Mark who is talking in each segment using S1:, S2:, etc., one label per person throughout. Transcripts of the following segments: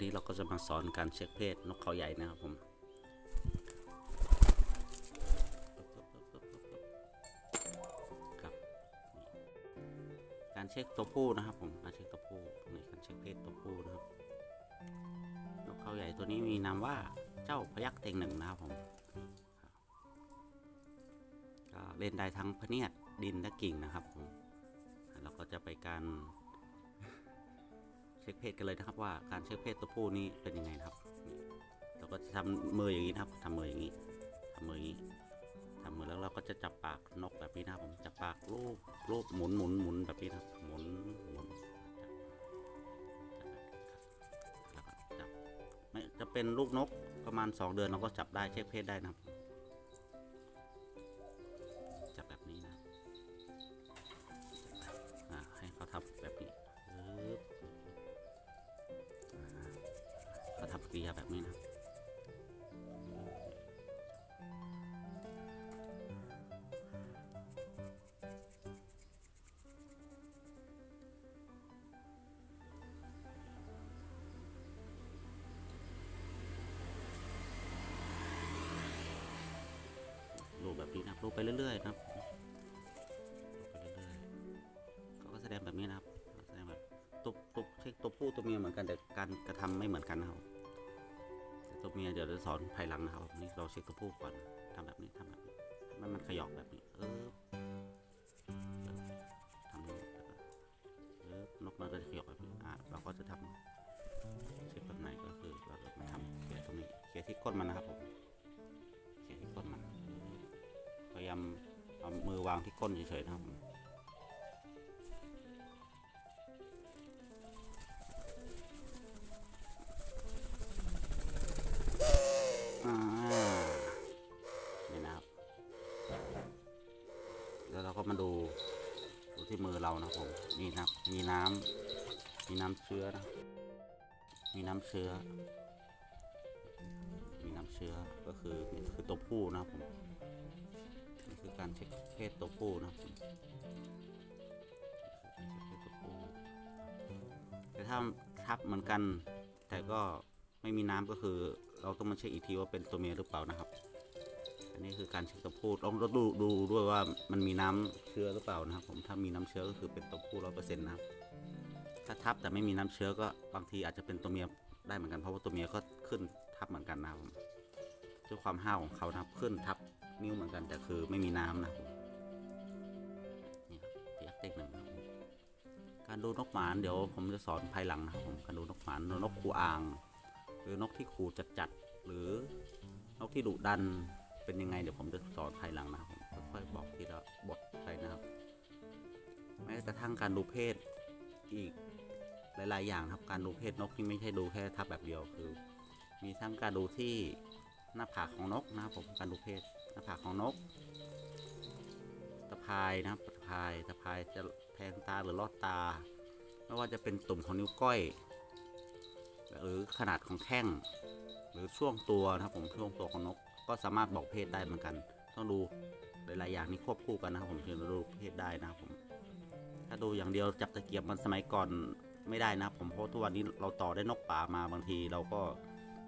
S1: นนี้เราก็จะมาสอนการเช็คเพศนกเขาใหญ่นะครับผมครับการเช็คตัวผู้นะครับผมการเช็คตัวผู้ในการเช็คเพศตัวผู้นะครับ นกเขาใหญ่ตัวนี้มีนามว่าเจ้าพยักเต็งหนึ่งนะครับผมเล่นได้ทั้งพเนียดดินและกิ่งนะครับผมเราก็จะไปการ ช็คเพศกันเลยนะครับ ว่าการเช็คเพศตัวผู้นี้เป็นยังไงนะครับเราก็จะทำมืออย่างนี้นะครับทำมืออย่างนี้ทำมืออย่างนี้ทำมือแล้วเราก็จะจับปากนกแบบนี้นะครับผมจับปากรูปรูปหมุนหมุนหมุนแบบนี้นะครับหมุนหมุนจับไม่จะเป็นลูกนกประมาณ 2 เดือนเราก็จับได้เช็คเพศได้นะครับ ก็ทำกริยแบบนี้นะรูปแบบนี้นะรูปไปเรื่อยๆ นะครับรูปไปเขาก็แสดงแบบนี้นะครับ แสดงแบบตัวตัวเช็คตัวผู้ตัวเมียเหมือนกันแต่การกระทำไม่เหมือนกันนะครับ ตัวเมียเดี๋ยวจะสอนภายหลังนะครับนี่เราเช็คตัวผู้ก่อนทำแบบนี้ทำแบบนี้ทำให้มันขยอกแบบนี้เออทำนี้แล้วก็เออนกมันก็จะขยอกแบบนี้อะเราก็จะทำเช็คแบบไหนก็คือเราจะมาทำเขี่ยตรงนี้เขี่ยที่ก้นมันนะครับผมเขี่ยที่ก้นมันพยายามเอามือวางที่ก้นเฉยๆนะครับ ก็มาดูดูที่มือเรานะครับผมมีน้ำมีน้ำมีน้ำเชื้อนะมีน้ำเชื้อ มีน้ำเชื้อก็คือนี่คือตัวผู้นะครับผมนี่คือการเช็คเพศตัวผู้นะครับผมแต่ถ้าทับเหมือนกัน แต่ก็ไม่มีน้ำก็คือ เราต้องมาเช็คอีกทีว่าเป็นตัวเมียหรือเปล่านะครับ นนี้คือการเช็คตัวผู้ต้องดูดูด้วยว่ามันมีน้ำเชื้อหรือเปล่านะครับ ผมถ้ามีน้ำเชื้อก็คือเป็นตัวผู้ร้อยเปอร์เซ็นต์นะครับถ้าทับแต่ไม่มีน้ำเชื้อก็บางทีอาจจะเป็นตัวเมียได้เหมือนกันเพราะว่าตัวเมียก็ขึ้นทับเหมือนกันนะครับด้วยความห้าวของเขานะครับขึ้นทับนิ้วเหมือนกันแต่คือไม่มีน้ำนะครับนี่ครับยักเต็กหนึ่งนะครับการดูนกหมานเดี๋ยวผมจะสอนภายหลังนะครับผมการดูนกหมานนกคูอ่าง หรือนกที่ขู่จัดๆหรือนกที่ดุดัน เป็นยังไงเดี๋ยวผมจะสอนภายหลังนะครับผมค่อยๆบอกทีละบทไปนะครับแม้กระทั่งการดูเพศอีกหลาย ๆ อย่างครับการดูเพศนกที่ไม่ใช่ดูแค่ทับแบบเดียวคือ มีทั้งการดูที่หน้าผากของนกนะครับผมการดูเพศหน้าผากของนก ตะพายนะครับตะพายตะพายจะแทงตาหรือลอดตา ไม่ว่าจะเป็นตุ่มของนิ้วก้อย หรือขนาดของแข้ง หรือช่วงตัวนะครับผมช่วงตัวของนก ก็สามารถบอกเพศได้เหมือนกัน ต้องดูหลายๆอย่างนี้ควบคู่กันนะครับผมถึงจะดูเพศได้นะครับผม ถ้าดูอย่างเดียวจับตะเกียบมันสมัยก่อนไม่ได้นะครับผมเพราะทุกวันนี้เราต่อได้นกป่ามาบางทีเราก็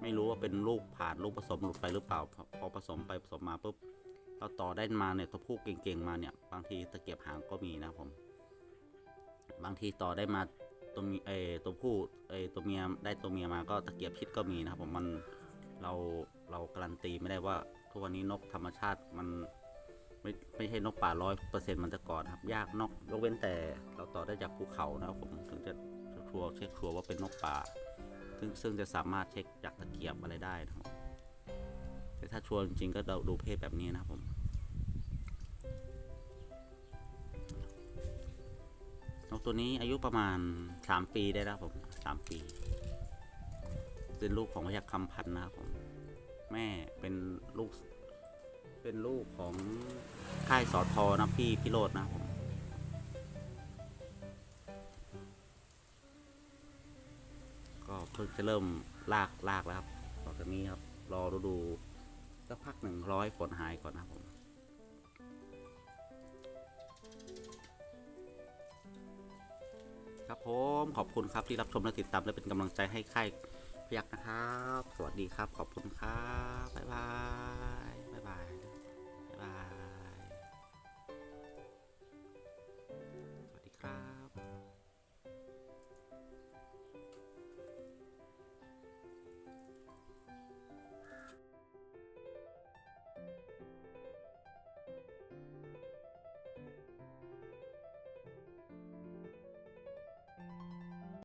S1: ไม่รู้ว่าเป็นลูกผ่านลูกผสมหลุดไปหรือเปล่า พอผสมไปผสมมาปุ๊บเราต่อได้มาเนี่ยตัวผู้เก่งๆมาเนี่ยบางทีตะเกียบหางก็มีนะครับผม บางทีต่อได้มาตัวมีเอตัวผู้เอตัวเมียได้ตัวเมียมาก็ตะเกียบพิษก็มีนะครับผมมันเรา เราการันตีไม่ได้ว่าทุกวันนี้นกธรรมชาติมันไม่ไม่ใช่นกป่าร้อยเปอร์เซ็นต์มันจะก่อนครับ ยากนกยกเว้นแต่เราต่อได้จากภูเขานะครับผมถึงจะชัวร์เช็คชัวร์ว่าเป็นนกป่า ซึ่งซึ่งจะสามารถเช็คจากตะเกียบอะไรได้นะครับแต่ถ้าชัวร์จริงๆก็เราดูเพศแบบนี้นะครับผมนกตัวนี้อายุประมาณ 3 ปีได้แล้วผม 3 ปี เป็นลูกของพยัคฆ์คำพันนะครับผม แม่เป็นลูก เป็นลูกของค่ายสอทอนะพี่พี่โรดนะผมก็เพิ่งจะเริ่มลากลากแล้วครับต่อจากนี้ครับ รอดูดูสักพักหนึ่งร้อยฝนหายก่อนนะครับผมครับผมขอบคุณครับที่รับชมและติดตามและเป็นกำลังใจให้ค่าย พยักนะครับ สวัสดีครับ ขอบคุณครับ บ๊ายบาย